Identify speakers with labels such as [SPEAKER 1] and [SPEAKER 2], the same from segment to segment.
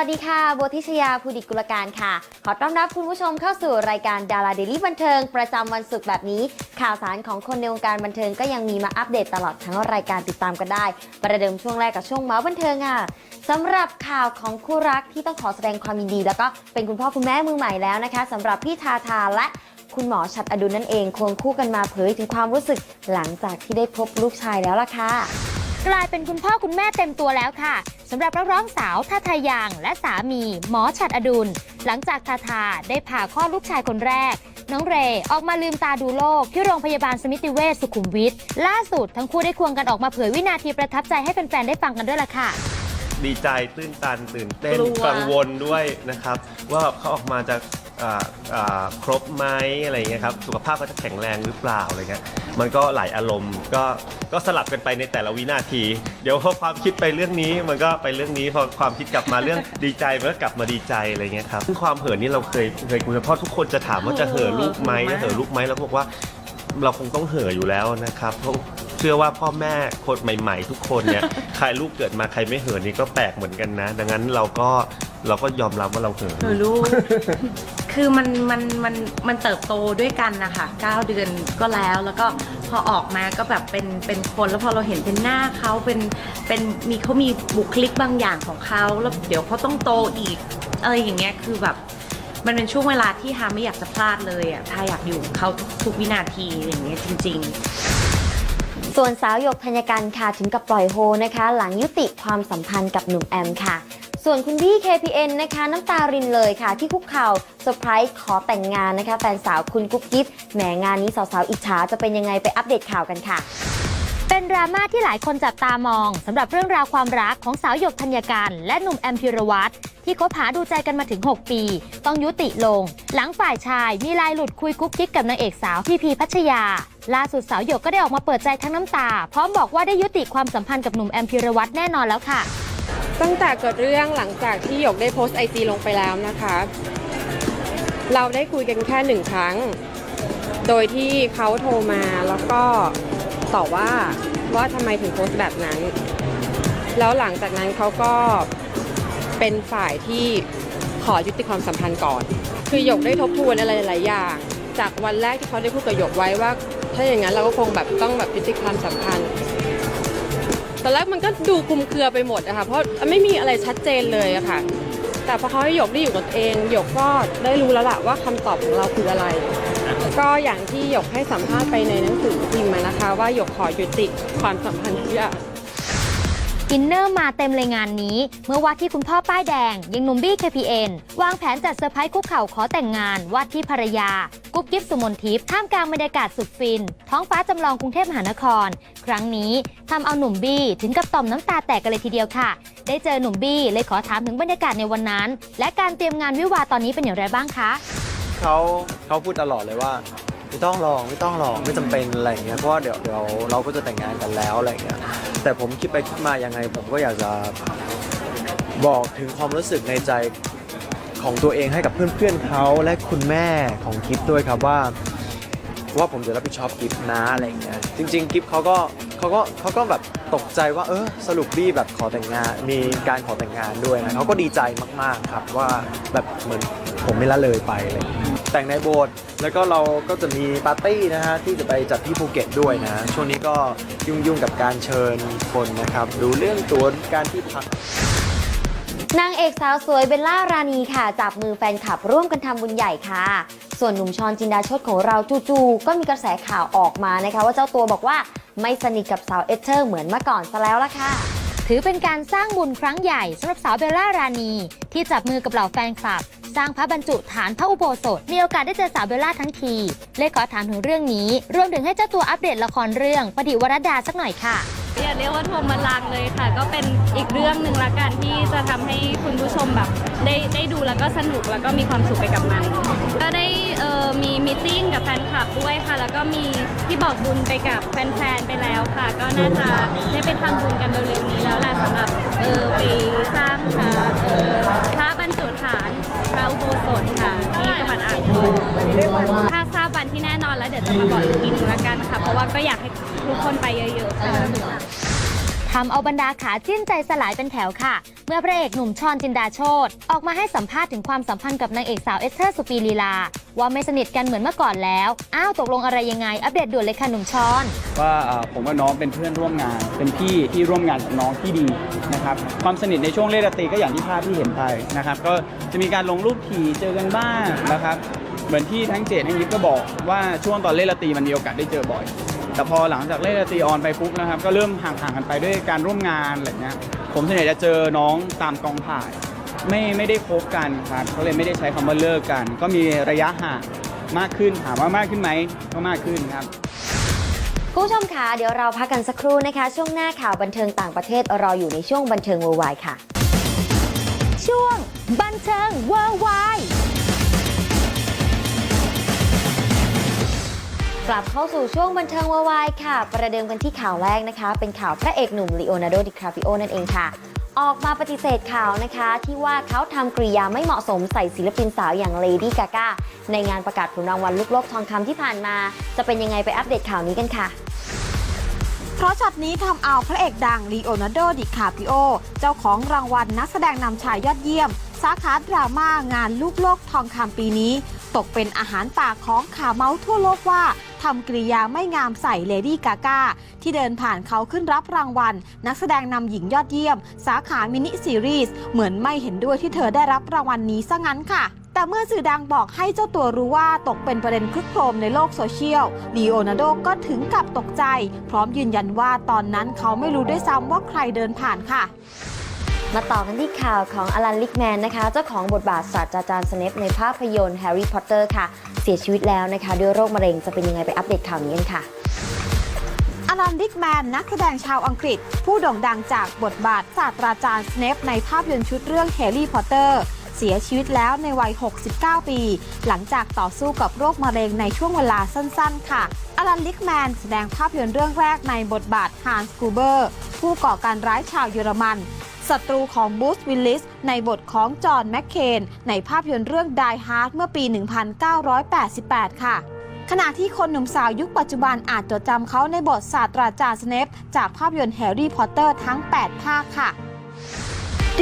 [SPEAKER 1] สวัสดีค่ะโบวทิชยาภูดิกุลการค่ะ ขอต้อนรับคุณผู้ชมเข้าสู่รายการดาราเดลี่บันเทิง ประจำวันศุกร์แบบนี้ ข่าวสารของคนในวงการบันเทิงก็ยังมีมาอัปเดตตลอดทั้งรายการติดตามกันได้ ประเดิมช่วงแรกกับช่วงเมาส์บันเทิงอะสำหรับข่าวของคู่รักที่ต้องขอแสดงความยินดี แล้วก็เป็นคุณพ่อคุณแม่มือใหม่แล้วนะคะสำหรับพี่ทาทาและคุณหมอชัดอดุลนั่นเองควงคู่กันมาเผยถึงความรู้สึกหลังจากที่ได้พบลูกชายแล้วล่ะค่ะ
[SPEAKER 2] กลายเป็นคุณพ่อคุณแม่เต็มตัวแล้วค่ะสำหรับนักร้องสาวทาทายางและสามีหมอฉัดอดุล หลังจากทาทาได้ผ่าคลอดลูกชายคนแรก น้องเรย์ออกมาลืมตาดูโลก ที่โรงพยาบาลสมิติเวชสุขุมวิทล่าสุดทั้งคู่ได้ควงกันออกมาเผยวินาทีประทับใจให้แฟนๆได้ฟังกันด้วยล่ะค่ะ
[SPEAKER 3] ดีใจตื้นตันตื่นเต้น
[SPEAKER 4] กลัว
[SPEAKER 3] กังวลด้วยนะครับ ว่าเขาออกมาจะอ่าอ่า ครบไหมอะไรเงี้ยครับสุขภาพเขาจะแข็งแรงหรือเปล่าอะไรเงี้ยมันก็หลายอารมณ์ก็ก็สลับกันไปในแต่ละวินาที เดี๋ยวพอความคิดไปเรื่องนี้มันก็ไปเรื่องนี้พอความคิดกลับมาเรื่องดีใจมันก็กลับมาดีใจอะไรเงี้ยครับซึ่งความเห่อนี่เราเคยเคยคุยกันเพราะทุกคนจะถามว่าจะเห่อลูกไหมจะเห่อลูกไหมแล้วบอกว่าเราคงต้องเห่ออยู่แล้วนะครับเพราะเชื่อว่าพ่อแม่คนใหม่ ๆ ทุกคนเนี่ยใครลูกเกิดมาใครไม่เห่อนี่ก็แปลกเหมือนกันนะ ดังนั้นเราก็เราก็ยอมรับว่าเราเห่อ
[SPEAKER 4] เออลูก คือมันมันมันมันเติบโตด้วยกันนะคะ9เดือนก็แล้วแล้วก็พอออกมาก็แบบเป็นเป็นคนแล้วพอเราเห็นเป็นหน้าเขาเป็นเป็นมีเขามีบุคลิกบางอย่างของเขาแล้วเดี๋ยวเขาต้องโตอีกอะไรอย่างเงี้ยคือแบบมันเป็นช่วงเวลาที่ฮาไม่อยากจะพลาดเลยอะถ้าอยากอยู่เขาทุกวินาทีอย่างเงี้ยจริง ๆ
[SPEAKER 1] ส่วนสาวหยกธัญกันค่ะถึงกับปล่อยโฮนะคะ หลังยุติความสัมพันธ์กับหนุ่มแอมค่ะ ส่วนคุณบี้ KPN นะคะน้ำตารินเลยค่ะ ที่คุกเข่าเซอร์ไพรส์ขอแต่งงานนะคะ แฟนสาวคุณกุ๊บกิ๊บแหมงานนี้สาวๆอิจฉาจะเป็นยังไงไปอัปเดตข่าวกันค่ะ
[SPEAKER 2] เป็นดราม่าที่หลายคนจับตามองสำหรับเรื่องราวความรักของสาวหยกธัญการและหนุ่มแอมพิรวัตรที่คบหาดูใจกันมาถึง 6 ปี ต้องยุติลง หลังฝ่ายชายมีลายหลุดคุยกุ๊กกิ๊กกับนางเอกสาวพีพีพัชยา ล่าสุดสาวหยกก็ได้ออกมาเปิดใจทั้งน้ำตา พร้อมบอกว่าได้ยุติความสัมพันธ์กับหนุ่มแอมพิรวัตรแน่นอนแล้วค่ะ
[SPEAKER 5] ตั้งแต่เกิดเรื่องหลังจากที่หยกได้โพสต์ไอจีลงไปแล้วนะคะ เราได้คุยกันแค่หนึ่งครั้ง โดยที่เขาโทรมาแล้วก็ต่อว่าว่าทำไมถึงโพสต์แบบนั้น แล้วหลังจากนั้นเขาก็เป็นฝ่ายที่ขอยุติความสัมพันธ์ก่อน คือหยกได้ทบทวนอะไรหลายๆอย่าง จากวันแรกที่เขาได้พูดกับหยกไว้ว่า ถ้าอย่างนั้นเราก็คงแบบต้องแบบยุติความสัมพันธ์ ตอนแรกมันก็ดูคลุมเครือไปหมดอะค่ะเพราะไม่มีอะไรชัดเจนเลยอะค่ะ แต่พอเขาให้หยกได้อยู่กับตัวเองหยกก็ได้รู้แล้วล่ะว่าคำตอบของเราคืออะไร ก็อย่างที่หยกให้สัมภาษณ์ไปในหนังสือพิมพ์นะคะ ว่าหยกขอยุติความสัมพันธ์ทุกอย่าง
[SPEAKER 2] อินเนอร์มาเต็มเลยงานนี้ เมื่อว่าที่คุณพ่อป้ายแดง ยังหนุ่มบี้ KPN วางแผนจัดเซอร์ไพรส์คุกเข่าขอแต่งงานว่าที่ภรรยา กุ๊บกิ๊บสุมนทิพย์ท่ามกลางบรรยากาศสุดฟิน ท้องฟ้าจำลองกรุงเทพมหานคร ครั้งนี้ทำเอาหนุ่มบี้ถึงกับต่อมน้ำตาแตกกันเลยทีเดียวค่ะ ได้เจอหนุ่มบี้เลยขอถามถึงบรรยากาศในวันนั้น และการเตรียมงานวิวาตอนนี้เป็นอย่างไรบ้างคะ
[SPEAKER 6] เขาเขาพูดตลอดเลยว่า ไม่ต้องลองไม่ต้องลองไม่จำเป็นอะไรเงี้ยเพราะว่าเดี๋ยวเดี๋ยวเราก็จะแต่งงานกันแล้วอะไรเงี้ยแต่ผมคิดไปคิดมายังไง ผมก็อยากจะบอกถึงความรู้สึกในใจของตัวเองให้กับเพื่อนๆเขาและคุณแม่ของกิฟด้วยครับว่า ว่าผมจะรับผิดชอบกิฟนะอะไรเงี้ยจริง ๆกิฟเขาก็เขาก็เขาก็แบบตกใจว่าเออสรุปบี้แบบขอแต่งงานมีการขอแต่งงานด้วยนะเขาก็ดีใจมากๆครับว่าแบบเหมือนผมไม่ละเลยไปเลย แต่งในโบสถ์แล้วก็เราก็จะมีปาร์ตี้นะฮะที่จะไปจัดที่ภูเก็ตด้วยนะ ช่วงนี้ก็ยุ่งๆกับการเชิญคนนะครับดูเรื่องตัวการที่พัก
[SPEAKER 1] นางเอกสาวสวยเบลล่ารานีค่ะ จับมือแฟนคลับร่วมกันทำบุญใหญ่ค่ะ ส่วนหนุ่มชอนจินดาชดของเราจู่ๆก็มีกระแสข่าวออกมานะคะ ว่าเจ้าตัวบอกว่าไม่สนิทกับสาวเอสเธอร์เหมือนเมื่อก่อนซะแล้วล่ะค่ะ
[SPEAKER 2] ถือเป็นการสร้างบุญครั้งใหญ่สำหรับสาวเบลล่ารานีที่จับมือกับเหล่าแฟนคลับ สร้างพระบรรจุฐานพระอุโบสถ มีโอกาสได้เจอสาวเบลล่าทั้งทีเลยขอถามถึงเรื่องนี้ รวมถึงให้เจ้าตัวอัปเดตละครเรื่องปฏิวรดาสักหน่อยค่ะ
[SPEAKER 7] อย่าเรียกว่าทวงบัลลังก์เลยค่ะ ก็เป็นอีกเรื่องหนึ่งละกันที่จะทำให้คุณผู้ชมแบบได้ได้ดูแล้วก็สนุกแล้วก็มีความสุขไปกับมัน ก็ได้เอ่อมีมตติ팅กับแฟนคลับด้วยค่ะ แล้วก็มีที่บอกบุญไปกับแฟนๆไปแล้วค่ะ ก็น่าจะได้ไปทำบุญกันเร็วๆนี้แล้วแหละสำหรับเออไปสร้างค่ะเออพระบรรจุ พระอุโบสถค่ะที่จังหวัดอ่างทองถ้าทราบวันที่แน่นอนแล้วเดี๋ยวจะมาบอกอีกทีนึงละกันค่ะ เพราะว่าก็อยากให้ทุกคนไปเยอะๆค่ะ
[SPEAKER 2] ทำเอาบรรดาขาจิ้นใจสลายเป็นแถวค่ะ เมื่อพระเอกหนุ่มชอนจินดาโชตออกมาให้สัมภาษณ์ถึงความสัมพันธ์กับนางเอกสาวเอสเธอร์สุปีลีลา ว่าไม่สนิทกันเหมือนเมื่อก่อนแล้ว อ้าวตกลงอะไรยังไง อัปเดตด่วนเลยค่ะหนุ่มชอน
[SPEAKER 8] ว่าเอ่อผมกับน้องเป็นเพื่อนร่วมงาน เป็นพี่ที่ร่วมงานกับน้องที่ดีนะครับความสนิทในช่วงเล่นดนตรีก็อย่างที่ภาพที่เห็นไปนะครับก็จะมีการลงรูปถี่เจอกันบ้างนะครับเหมือนที่ทั้งเจดทั้งยิปก็บอกว่าช่วงตอนเล่นดนตรีมันมีโอกาสได้เจอบ่อย แต่พอหลังจากเล่นดนตรีออนไปปุ๊บนะครับก็เริ่มห่างๆกันไปด้วยการร่วมงานอะไรเงี้ยผมส่วนใหญ่จะเจอน้องตามกองถ่าย ไม่ไม่ได้คบกันครับเขาเลยไม่ได้ใช้คำว่าเลิกกัน ก็มีระยะห่างมากขึ้นถามว่ามากขึ้นไหมก็มากขึ้นครับ
[SPEAKER 1] คุณผู้ชมคะเดี๋ยวเราพักกันสักครู่นะคะ ช่วงหน้าข่าวบันเทิงต่างประเทศรออยู่ในช่วงบันเทิง w ว r l d w i d e ค่ะ
[SPEAKER 2] ช่วงบันเทิงเวอร์ไว
[SPEAKER 1] กลับเข้าสู่ช่วงบันเทิงวายค่ะ ประเดิมกันที่ข่าวแรกนะคะ เป็นข่าวพระเอกหนุ่มลีโอนาร์โดดิคาปิโอนั่นเองค่ะ ออกมาปฏิเสธข่าวนะคะ ที่ว่าเขาทำกริยาไม่เหมาะสมใส่ศิลปินสาวอย่างเลดี้กากในงานประกาศผลรางวัลลูกโลกทองคำที่ผ่านมา จะเป็นยังไงไปอัปเดตข่าวนี้กันค่ะ
[SPEAKER 9] เพราะช็อตนี้ทำเอาพระเอกดังลีโอนาร์โดดิคาปิโอ เจ้าของรางวัลนักแสดงนำชายยอดเยี่ยม สาขาดราม่างานลูกโลกทองคำปีนี้ ตกเป็นอาหารปากของขาเมาส์ทั่วโลกว่าทำกริยาไม่งามใส่เลดี้กากาที่เดินผ่านเขาขึ้นรับรางวัล นักแสดงนำหญิงยอดเยี่ยม สาขามินิซีรีส์เหมือนไม่เห็นด้วยที่เธอได้รับรางวัลนี้ซะงั้นค่ะแต่เมื่อสื่อดังบอกให้เจ้าตัวรู้ว่าตกเป็นประเด็นคลึกโครมในโลกโซเชียลลีโอนาร์โดก็ถึงกับตกใจ พร้อมยืนยันว่าตอนนั้นเขาไม่รู้ด้วยซ้ำว่าใครเดินผ่านค่ะ
[SPEAKER 1] มาต่อกันที่ข่าวของอลันลิกแมนนะคะ เจ้าของบทบาทศาสตราจารย์สเนปในภาพยนตร์แฮร์รี่พอตเตอร์ค่ะ เสียชีวิตแล้วนะคะด้วยโรคมะเร็งจะเป็นยังไงไปอัปเดตข่าวนี้กันค่ะ
[SPEAKER 9] อลันดิกแมนนักแสดงชาวอังกฤษ ผู้โด่งดังจากบทบาทศาสตราจารย์สเนปในภาพยนตร์ชุดเรื่องแฮร์รี่พอตเตอร์เสียชีวิตแล้วในวัย 69 ปี หลังจากต่อสู้กับโรคมะเร็งในช่วงเวลาสั้นๆ ค่ะอลันลิกแมนแสดงภาพยนตร์เรื่องแรกในบทบาทฮานส์กูเบอร์ผู้ก่อการร้ายชาวเยอรมัน ศัตรูของบูสวิลลิสในบทของจอห์นแมคเคนในภาพยนตร์เรื่อง Die Hard เมื่อปี 1988 ค่ะขณะที่คนหนุ่มสาวยุคปัจจุบันอาจจดจำเขาในบทศาสตราจารย์สเนปจากภาพยนตร์แฮร์รี่พอตเตอร์ทั้ง 8 ภาคค่ะ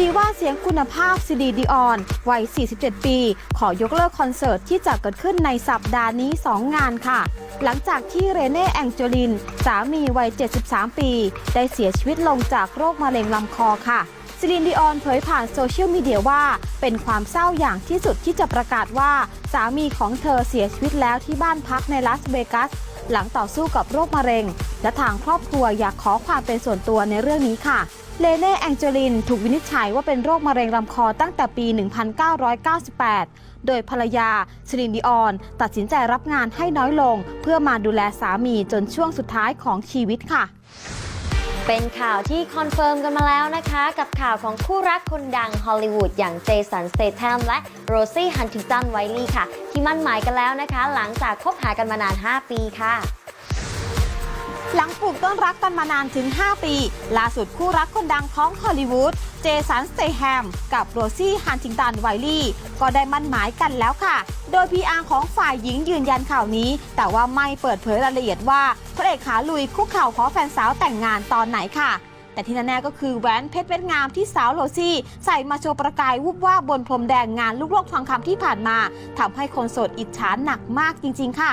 [SPEAKER 9] ดีว่าเสียงคุณภาพซีดีดิออนวัย 47 ปี ขอยกเลิกคอนเสิร์ตที่จะเกิดขึ้นในสัปดาห์นี้ 2 งานค่ะ หลังจากที่เรเน่แองเจลิน สามีวัย 73 ปี ได้เสียชีวิตลงจากโรคมะเร็งลำคอค่ะซิลินดิออนเผยผ่านโซเชียลมีเดียว่า เป็นความเศร้าอย่างที่สุดที่จะประกาศว่า สามีของเธอเสียชีวิตแล้วที่บ้านพักในลาสเวกัส หลังต่อสู้กับโรคมะเร็ง และทางครอบครัวอยากขอความเป็นส่วนตัวในเรื่องนี้ค่ะ เลเน่แองเจลินถูกวินิจฉัยว่าเป็นโรคมะเร็งลำคอตั้งแต่ปี 1998 โดยภรรยาซลินดิออน ตัดสินใจรับงานให้น้อยลง เพื่อมาดูแลสามีจนช่วงสุดท้ายของชีวิตค่ะ
[SPEAKER 1] เป็นข่าวที่คอนเฟิร์มกันมาแล้วนะคะ กับข่าวของคู่รักคนดังฮอลลีวูดอย่างเจสันสเตทมและโรซี่ฮันติงตันไวลี่ค่ะ ที่มั่นหมายกันแล้วนะคะ หลังจากคบหากันมานาน 5 ปีค่ะ
[SPEAKER 9] หลังปลูกต้นรักกันมานานถึง 5 ปี ล่าสุดคู่รักคนดังของฮอลลีวูด เจสัน สเตแฮม กับโรซี่ ฮันติงตัน ไวลี่ ก็ได้มั่นหมายกันแล้วค่ะ โดย PR ของฝ่ายหญิงยืนยันข่าวนี้ แต่ว่าไม่เปิดเผยรายละเอียดว่าพระเอกขาลุยคุกเข่าขอแฟนสาวแต่งงานตอนไหนค่ะแต่ที่แน่ๆก็คือแหวนเพชรเม็ดงามที่สาวโรซี่ ใส่มาโชว์ประกายวุบว่าบบนพรมแดงงานลูกโลกทองคำที่ผ่านมาทำให้คนโสดอิจฉาหนักมากจริง ๆ ค่ะ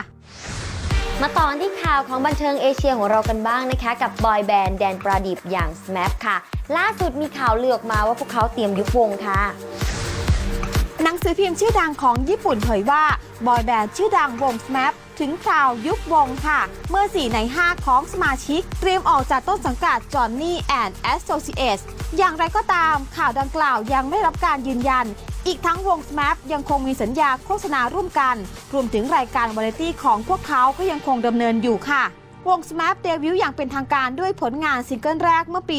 [SPEAKER 1] มาต่อนที่ข่าวของบันเทิงเอเชียของเรากันบ้างนะคะ กับบอยแบนด์แดนประดิบอย่าง SMAP ค่ะ ล่าสุดมีข่าวเลือออกมาว่าพวกเขาเตรียมยุบวงค่ะ
[SPEAKER 9] หนังสือพิมพ์ชื่อดังของญี่ปุ่นเผยว่าบอยแบนด์ชื่อดังวง SMAP ถึงข่าวยุบวงค่ะ เมื่อ 4 ใน 5 ของสมาชิก เตรียมออกจากต้นสังกัด Johnny and Associates อย่างไรก็ตามข่าวดังกล่าวยังไม่รับการยืนยัน อีกทั้งวง SMAP ยังคงมีสัญญาโฆษณาร่วมกัน รวมถึงรายการวาไรตี้ของพวกเขาก็ยังคงดำเนินอยู่ค่ะ วง SMAP เดบิวต์อย่างเป็นทางการด้วยผลงานซิงเกิลแรกเมื่อปี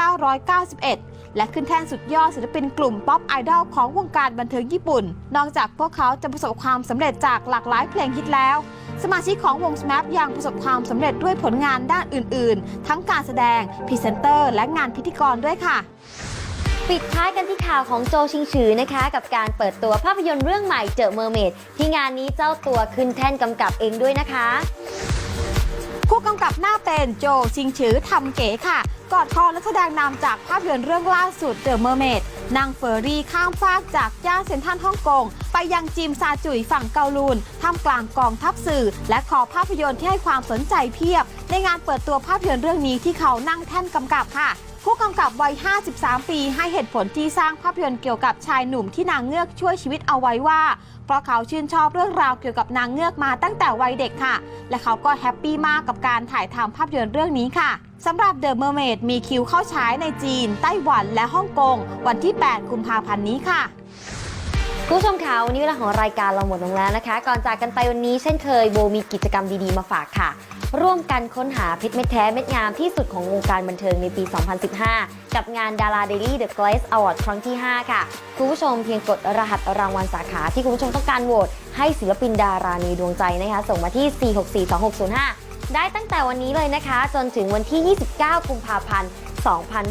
[SPEAKER 9] 1991 และขึ้นแท่นสุดยอดศิลปินกลุ่มป๊อปไอดอลของวงการบันเทิงญี่ปุ่น นอกจากพวกเขาจะประสบความสำเร็จจากหลากหลายเพลงฮิตแล้ว สมาชิกของวง SMAP ยังประสบความสำเร็จด้วยผลงานด้านอื่น ๆ ทั้งการแสดงพรีเซนเตอร์ และงานพิธีกรด้วยค่ะ
[SPEAKER 1] ปิดท้ายกันที่ข่าวของโจชิงฉือนะคะ กับการเปิดตัวภาพยนตร์เรื่องใหม่เจอเมอร์เมดที่งานนี้เจ้าตัวขึ้นแท่นกำกับเองด้วยนะคะ
[SPEAKER 9] ผู้กำกับหน้าเป็นโจชิงฉือทำเก๋ค่ะ กอดคอและแสดงนำจากภาพยนตร์เรื่องล่าสุด The Mermaid นางเฟอร์รี่ข้ามฟากจากย่านเซ็นทรัลฮ่องกง ไปยังจิมซาจุยฝั่งเกาลูนท่ามกลางกองทัพสื่อ และคอภาพยนตร์ที่ให้ความสนใจเพียบ ในงานเปิดตัวภาพยนตร์เรื่องนี้ที่เขานั่งแท่นกำกับค่ะ ผู้กำกับวัย 53 ปีให้เหตุผลที่สร้างภาพยนตร์เกี่ยวกับชายหนุ่มที่นางเงือกช่วยชีวิตเอาไว้ว่า เพราะเขาชื่นชอบเรื่องราวเกี่ยวกับนางเงือกมาตั้งแต่วัยเด็กค่ะ และเขาก็แฮปปี้มากกับการถ่ายทำภาพยนตร์เรื่องนี้ค่ะสำหรับ The Mermaid มีคิวเข้าฉายในจีน ไต้หวันและฮ่องกง วันที่ 8 กุมภาพันธ์นี้ค่ะ
[SPEAKER 1] คุณผู้ชมคะวันนี้เวลาของรายการเราหมดลงแล้วนะคะ ก่อนจากกันไปวันนี้เช่นเคยโบมีกิจกรรมดีๆมาฝากค่ะ ร่วมกันค้นหาเพชรเม็ดแท้เม็ดงามที่สุดของวงการบันเทิงในปี 2015 กับงานดารา Daily The Glaze Award ครั้งที่ 5 ค่ะ คุณผู้ชมเพียงกดรหัสรางวัลสาขาที่คุณผู้ชมต้องการโหวตให้ศิลปินดาราในดวงใจนะคะ ส่งมาที่ 4642605 ได้ตั้งแต่วันนี้เลยนะคะ จนถึงวันที่ 29 กุมภาพันธ์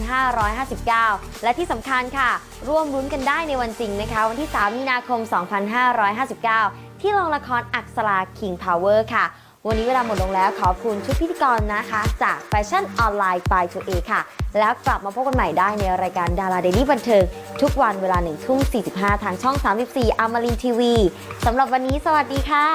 [SPEAKER 1] 2559 และที่สำคัญค่ะ ร่วมรุ้นกันได้ในวันจริงนะคะ วันที่ 3 มีนาคม 2559 ที่โรงละครอักษรา King Power ค่ะ วันนี้เวลาหมดลงแล้วขอบคุณชุดพิธีกรนะคะ จากแฟชั่นออนไลน์ by 2 a ค่ะ แล้วกลับมาพบกันใหม่ได้ในรายการดาราเดลี่บันเทิง ทุกวันเวลา1ทุ่ม45 ทางช่อง 34อมรินทีวีสำหรับวันนี้สวัสดีค่ะ